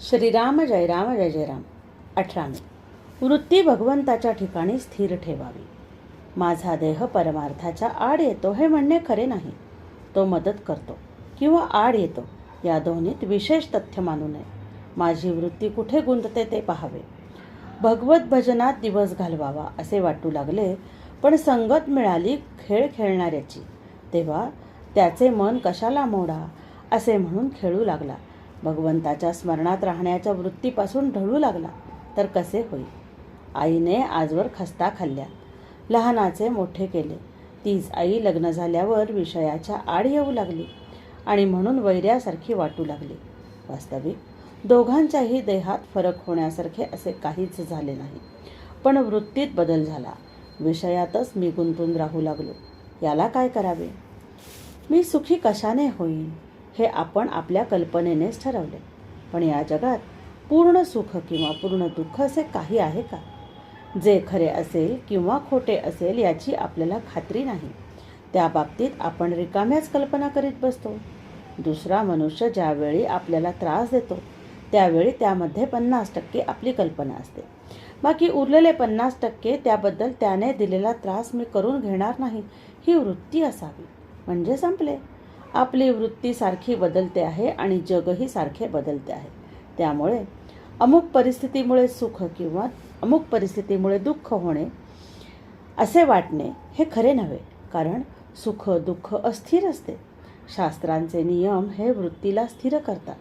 श्रीराम जय राम जय जय राम. अठरा मे वृत्ती भगवंताच्या ठिकाणी स्थिर ठेवावी. माझा देह परमार्थाच्या आड येतो हे म्हणणे खरे नाही. तो मदत करतो किंवा आड येतो या दोन्हीत विशेष तथ्य मानू नये. माझी वृत्ती कुठे गुंतते ते पाहावे. भगवत भजनात दिवस घालवावा असे वाटू लागले पण संगत मिळाली खेळ खेळणाऱ्याची. तेव्हा त्याचे मन कशाला मोडा असे म्हणून खेळू लागला. भगवंताच्या स्मरणात राहण्याच्या वृत्तीपासून ढळू लागला तर कसे होईल? आईने आजवर खस्ता खाल्ल्या. लहानाचे मोठे केले. तीच आई लग्न झाल्यावर विषयाच्या आड येऊ लागली आणि म्हणून वैऱ्यासारखी वाटू लागली. वास्तविक दोघांच्याही देहात फरक होण्यासारखे असे काहीच झाले नाही. पण वृत्तीत बदल झाला. विषयातच मी गुंतून राहू लागलो. याला काय करावे? मी सुखी कशाने होईन? हे आपण आपल्या कल्पनेनेच ठरवले. पण या जगात पूर्ण सुख किंवा पूर्ण दुःख असे काही आहे का? जे खरे असेल किंवा खोटे असेल याची आपल्याला खात्री नाही. त्या बाबतीत आपण रिकाम्याच कल्पना करीत बसतो. दुसरा मनुष्य ज्यावेळी आपल्याला त्रास देतो त्यावेळी त्यामध्ये पन्नास टक्के आपली कल्पना असते. बाकी उरलेले पन्नास टक्के त्याबद्दल त्याने दिलेला त्रास मी करून घेणार नाही ही वृत्ती असावी. म्हणजे संपले. आपली वृत्ती सारखी बदलते आहे आणि जगही सारखे बदलते आहे. त्यामुळे अमुक परिस्थितीमुळे सुख किंवा अमुक परिस्थितीमुळे दुःख होणे असे वाटणे हे खरे नव्हे कारण सुख दुःख अस्थिर असते. शास्त्रांचे नियम हे वृत्तीला स्थिर करतात.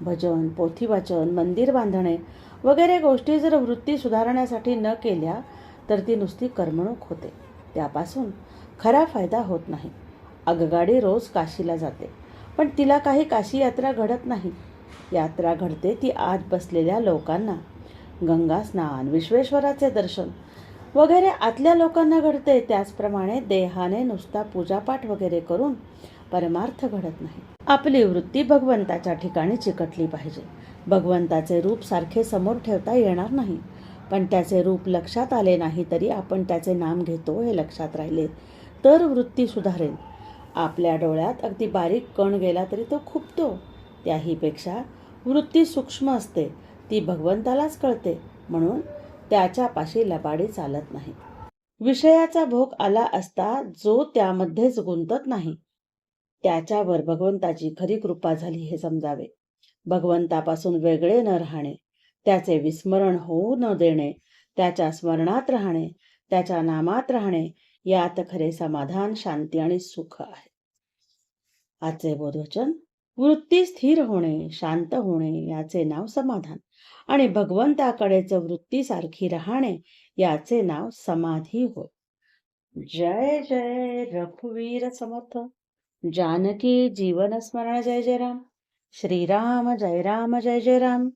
भजन पोथीवाचन मंदिर बांधणे वगैरे गोष्टी जर वृत्ती सुधारण्यासाठी न केल्या तर ती नुसती करमणूक होते. त्यापासून खरा फायदा होत नाही. आगगाडी रोज काशीला जाते. पण तिला काही काशी यात्रा घडत नाही. यात्रा घडते ती आत बसलेल्या लोकांना. गंगा स्नान विश्वेश्वराचे दर्शन वगैरे आतल्या लोकांना घडते. त्याचप्रमाणे देहाने नुसता पूजापाठ वगैरे करून परमार्थ घडत नाही. आपली वृत्ती भगवंताच्या ठिकाणी चिकटली पाहिजे. भगवंताचे रूप सारखे समोर ठेवता येणार नाही. पण त्याचे रूप लक्षात आले नाही तरी आपण त्याचे नाम घेतो हे लक्षात राहिले तर वृत्ती सुधारेल. आपल्या डोळ्यात अगदी बारीक कण गेला तरी तो खुपतो. त्याहीपेक्षा वृत्ती सूक्ष्म असते. ती भगवंतालाच कळते. म्हणून त्याच्यापाशी लबाडी चालत नाही. विषयाचा भोग आला असता जो त्यामध्येच गुंतत नाही. त्याच्यावर भगवंताची खरी कृपा झाली हे समजावे. भगवंतापासून वेगळे न राहणे त्याचे विस्मरण होऊ न देणे त्याच्या स्मरणात राहणे त्याच्या नामात राहणे यात खरे समाधान शांती आणि सुख आहे. आजचे बोधवचन वृत्ती स्थिर होणे शांत होणे याचे नाव समाधान आणि भगवंताकडेच वृत्तीसारखी राहणे याचे नाव समाधी होय. जय जय रघुवीर समर्थ. जानकी जीवन स्मरण जय जय राम. श्रीराम जय राम जय जय राम.